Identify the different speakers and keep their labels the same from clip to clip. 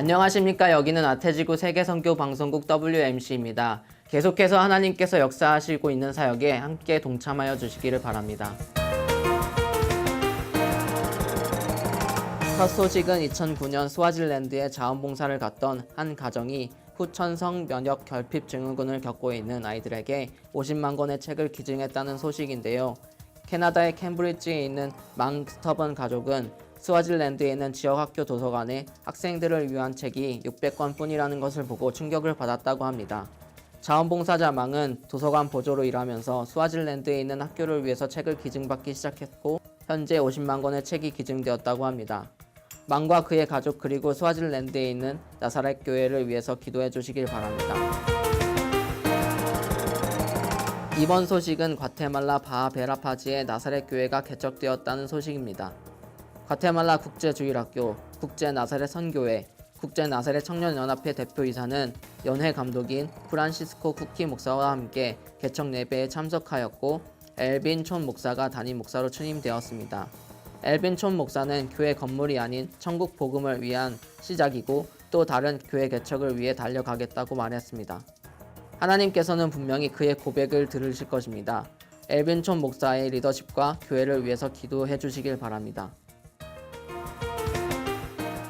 Speaker 1: 안녕하십니까. 여기는 아태지구 세계선교 방송국 WMC입니다. 계속해서 하나님께서 역사하시고 있는 사역에 함께 동참하여 주시기를 바랍니다. 첫 소식은 2009년 스와질랜드에 자원봉사를 갔던 한 가정이 후천성 면역 결핍 증후군을 겪고 있는 아이들에게 50만 권의 책을 기증했다는 소식인데요. 캐나다의 캠브리지에 있는 망스터번 가족은 스와질랜드에 있는 지역 학교 도서관에 학생들을 위한 책이 600권 뿐이라는 것을 보고 충격을 받았다고 합니다. 자원봉사자 망은 도서관 보조로 일하면서 스와질랜드에 있는 학교를 위해서 책을 기증받기 시작했고 현재 50만 권의 책이 기증되었다고 합니다. 망과 그의 가족 그리고 스와질랜드에 있는 나사렛 교회를 위해서 기도해 주시길 바랍니다. 이번 소식은 과테말라 바하베라파지의 나사렛 교회가 개척되었다는 소식입니다. 과테말라 국제주일학교, 국제나사렛 선교회, 국제나사렛 청년연합회 대표이사는 연회 감독인 프란시스코 쿠키 목사와 함께 개척 예배에 참석하였고 엘빈 촌 목사가 담임 목사로 추임되었습니다. 엘빈 촌 목사는 교회 건물이 아닌 천국 복음을 위한 시작이고 또 다른 교회 개척을 위해 달려가겠다고 말했습니다. 하나님께서는 분명히 그의 고백을 들으실 것입니다. 엘빈 촌 목사의 리더십과 교회를 위해서 기도해 주시길 바랍니다.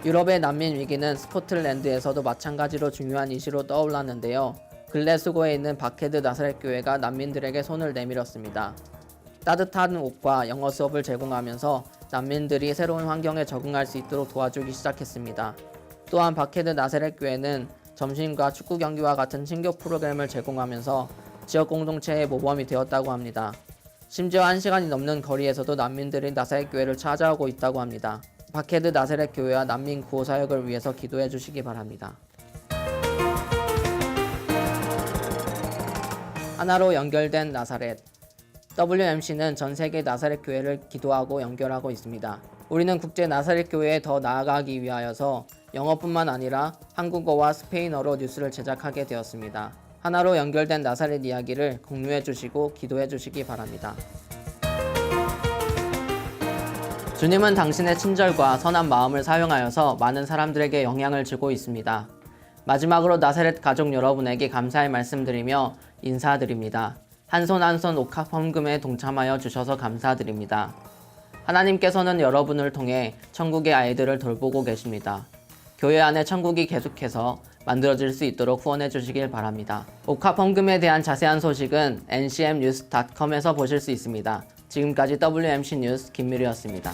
Speaker 1: 유럽의 난민 위기는 스코틀랜드에서도 마찬가지로 중요한 이슈로 떠올랐는데요. 글래스고에 있는 바케드 나사렛 교회가 난민들에게 손을 내밀었습니다. 따뜻한 옷과 영어 수업을 제공하면서 난민들이 새로운 환경에 적응할 수 있도록 도와주기 시작했습니다. 또한 바케드 나사렛 교회는 점심과 축구 경기와 같은 친교 프로그램을 제공하면서 지역 공동체의 모범이 되었다고 합니다. 심지어 1시간이 넘는 거리에서도 난민들이 나사렛 교회를 찾아오고 있다고 합니다. 바케드 나사렛 교회와 난민 구호 사역을 위해서 기도해 주시기 바랍니다. 하나로 연결된 나사렛 WMC는 전 세계 나사렛 교회를 기도하고 연결하고 있습니다. 우리는 국제 나사렛 교회에 더 나아가기 위하여서 영어뿐만 아니라 한국어와 스페인어로 뉴스를 제작하게 되었습니다. 하나로 연결된 나사렛 이야기를 공유해 주시고 기도해 주시기 바랍니다. 주님은 당신의 친절과 선한 마음을 사용하여서 많은 사람들에게 영향을 주고 있습니다. 마지막으로 나사렛 가족 여러분에게 감사의 말씀드리며 인사드립니다. 한 손 한 손 옥합 헌금에 동참하여 주셔서 감사드립니다. 하나님께서는 여러분을 통해 천국의 아이들을 돌보고 계십니다. 교회 안에 천국이 계속해서 만들어질 수 있도록 후원해 주시길 바랍니다. 옥합 헌금에 대한 자세한 소식은 ncmnews.com에서 보실 수 있습니다. 지금까지 WMC 뉴스 김미리였습니다.